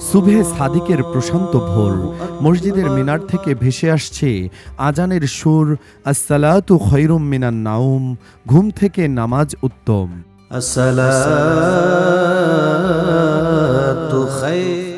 সুবহে সাদিকের প্রশান্ত ভোর মসজিদের মিনার থেকে ভেসে আসছে আজানের সুর আসসালাতু খৈরুম মিনান নাউম ঘুম থেকে নামাজ উত্তম। আসসালাতু খৈর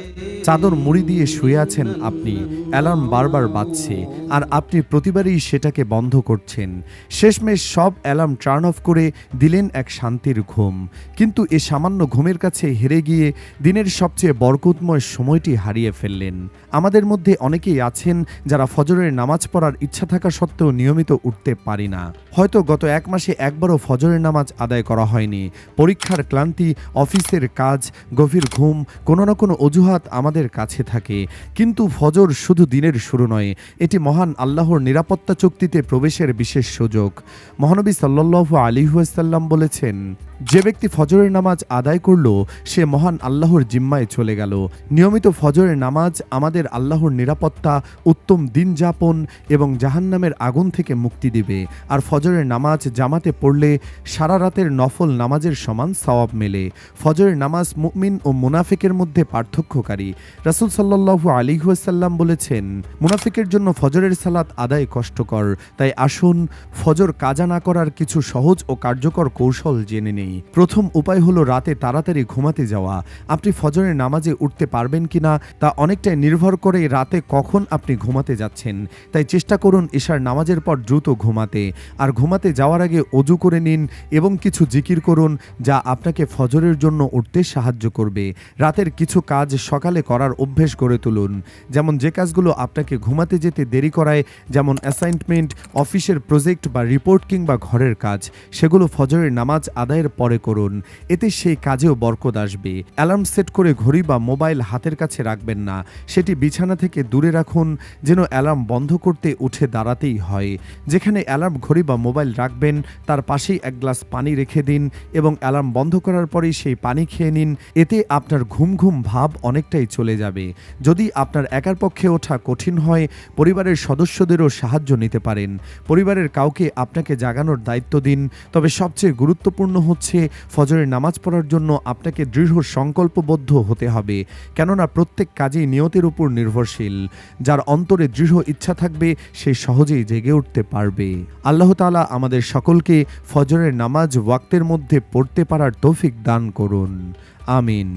চাদর মুড়ি দিয়ে শুয়ে আছেন আপনি। অ্যালার্ম বারবার বাজছে, আর আপনি প্রতিবারই সেটাকে বন্ধ করছেন। শেষমেশ সব অ্যালার্ম টার্ন অফ করে দিলেন এক শান্তির ঘুম। কিন্তু এ সামান্য ঘুমের কাছে হেরে গিয়ে দিনের সবচেয়ে বরকতময় সময়টি হারিয়ে ফেললেন। আমাদের মধ্যে অনেকেই আছেন যারা ফজরের নামাজ পড়ার ইচ্ছা থাকা সত্ত্বেও নিয়মিত উঠতে পারি না। হয়তো গত এক মাসে একবারও ফজরের নামাজ আদায় করা হয়নি। পরীক্ষার ক্লান্তি, অফিসের কাজ, গভীর ঘুম, কোনো না কোনো অজুহাত আমাদের কাছে থাকে। কিন্তু ফজর শুধু দিনের শুরু নয়, এটি মহান আল্লাহর নিরাপত্তা চুক্তিতে প্রবেশের বিশেষ সুযোগ। মহানবী সাল্লাল্লাহু আলিহাসাল্লাম বলেছেন যে ব্যক্তি ফজরের নামাজ আদায় করল, সে মহান আল্লাহর জিম্মায় চলে গেল। নিয়মিত ফজরের নামাজ আমাদের আল্লাহর নিরাপত্তা, উত্তম দিন যাপন এবং জাহান্নামের আগুন থেকে মুক্তি দিবে। আর ফজরের নামাজ জামাতে পড়লে সারা রাতের নফল নামাজের সমান সওয়াব মেলে। ফজরের নামাজ মুমিন ও মুনাফিকের মধ্যে পার্থক্যকারী। রাসূল সাল্লাল্লাহু আলাইহি ওয়াসাল্লাম বলেছেন, মুনাফিকের জন্য ফজরের সালাত আদায় কষ্টকর। তাই আসুন, ফজর কাজা না করার কিছু সহজ ও কার্যকর কৌশল জেনে নেই। প্রথম উপায় হলো রাতে তাড়াতাড়ি ঘুমাতে যাওয়া। আপনি ফজরের নামাজে উঠতে পারবেন কিনা তা অনেকটাই নির্ভর করে রাতে কখন আপনি ঘুমাতে যাচ্ছেন। তাই চেষ্টা করুন এশার নামাজের পর দ্রুত ঘুমাতে। আর ঘুমাতে যাওয়ার আগে অজু করে নিন এবং কিছু জিকির করুন যা আপনাকে ফজরের জন্য উঠতে সাহায্য করবে। রাতের কিছু কাজ সকালে করার অভ্যেস গড়ে তুলুন। যেমন যে কাজগুলো আপনাকে ঘুমাতে যেতে দেরি করায়, যেমন অ্যাসাইনমেন্ট অফিসের প্রজেক্ট বা রিপোর্ট কিংবা ঘরের কাজ, সেগুলো ফজরের নামাজ আদায়ের পরে করুন। এতে সেই কাজেও বরকত আসবে। অ্যালার্ম সেট করে ঘড়ি বা মোবাইল হাতের কাছে রাখবেন না। সেটি বিছানা থেকে দূরে রাখুন, যেন অ্যালার্ম বন্ধ করতে উঠে দাঁড়াতেই হয়। যেখানে অ্যালার্ম, ঘড়ি বা মোবাইল রাখবেন, তার পাশেই এক গ্লাস পানি রেখে দিন এবং অ্যালার্ম বন্ধ করার পরেই সেই পানি খেয়ে নিন। এতে আপনার ঘুম ঘুম ভাব অনেকটাই চলে যাবে। যদি আপনার একার পক্ষে ওঠা কঠিন হয়, পরিবারের সদস্যদেরও সাহায্য নিতে পারেন। পরিবারের কাউকে আপনাকে জাগানোর দায়িত্ব দিন, তবে সবচেয়ে গুরুত্বপূর্ণ হচ্ছে ফজরের নামাজ পড়ার জন্য আপনাকে দৃঢ় সংকল্পবদ্ধ হতে হবে, কেননা প্রত্যেক কাজেই নিয়তের উপর নির্ভরশীল। যার অন্তরে দৃঢ় ইচ্ছা থাকবে, সে সহজেই জেগে উঠতে পারবে। আল্লাহ তালা আমাদের সকলকে ফজরের নামাজ ওয়াক্তের মধ্যে পড়তে পারার তৌফিক দান করুন। আমিন।